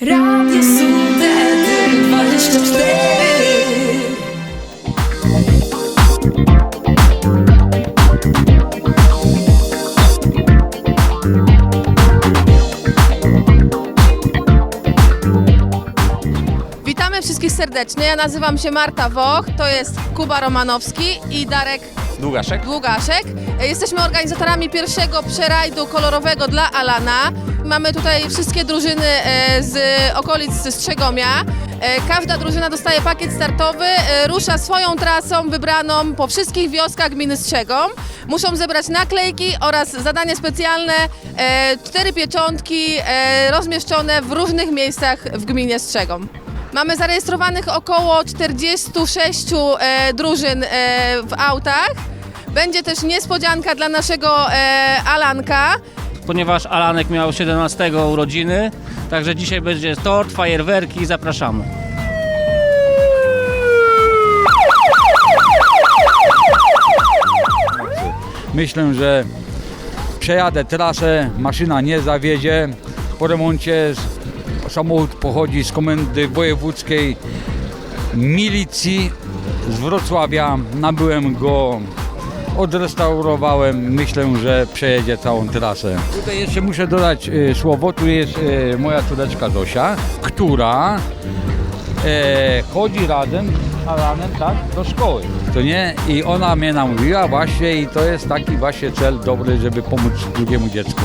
Radio Sudety 24 Witamy wszystkich serdecznie. Ja nazywam się Marta Woch, to jest Kuba Romanowski i Darek Długaszek? Długaszek. Jesteśmy organizatorami pierwszego przerajdu kolorowego dla Alana. Mamy tutaj wszystkie drużyny e, z okolic Strzegomia. E, Każda drużyna dostaje pakiet startowy, e, rusza swoją trasą wybraną po wszystkich wioskach gminy Strzegom. Muszą zebrać naklejki oraz zadanie specjalne, cztery pieczątki rozmieszczone w różnych miejscach w gminie Strzegom. Mamy zarejestrowanych około 46 e, drużyn w autach. Będzie też niespodzianka dla naszego Alanka. Ponieważ Alanek miał 17 urodziny, także dzisiaj będzie tort, fajerwerki, zapraszamy. Myślę, że przejadę trasę, maszyna nie zawiedzie. Po remoncie samochód pochodzi z komendy wojewódzkiej milicji z Wrocławia. Nabyłem go, odrestaurowałem. Myślę, że przejedzie całą trasę. Tutaj jeszcze muszę dodać e, słowo. Tu jest e, moja córeczka Zosia, która e, chodzi razem z Alanem tak, do szkoły. To nie? I ona mnie namówiła właśnie i to jest taki właśnie cel dobry, żeby pomóc drugiemu dziecku.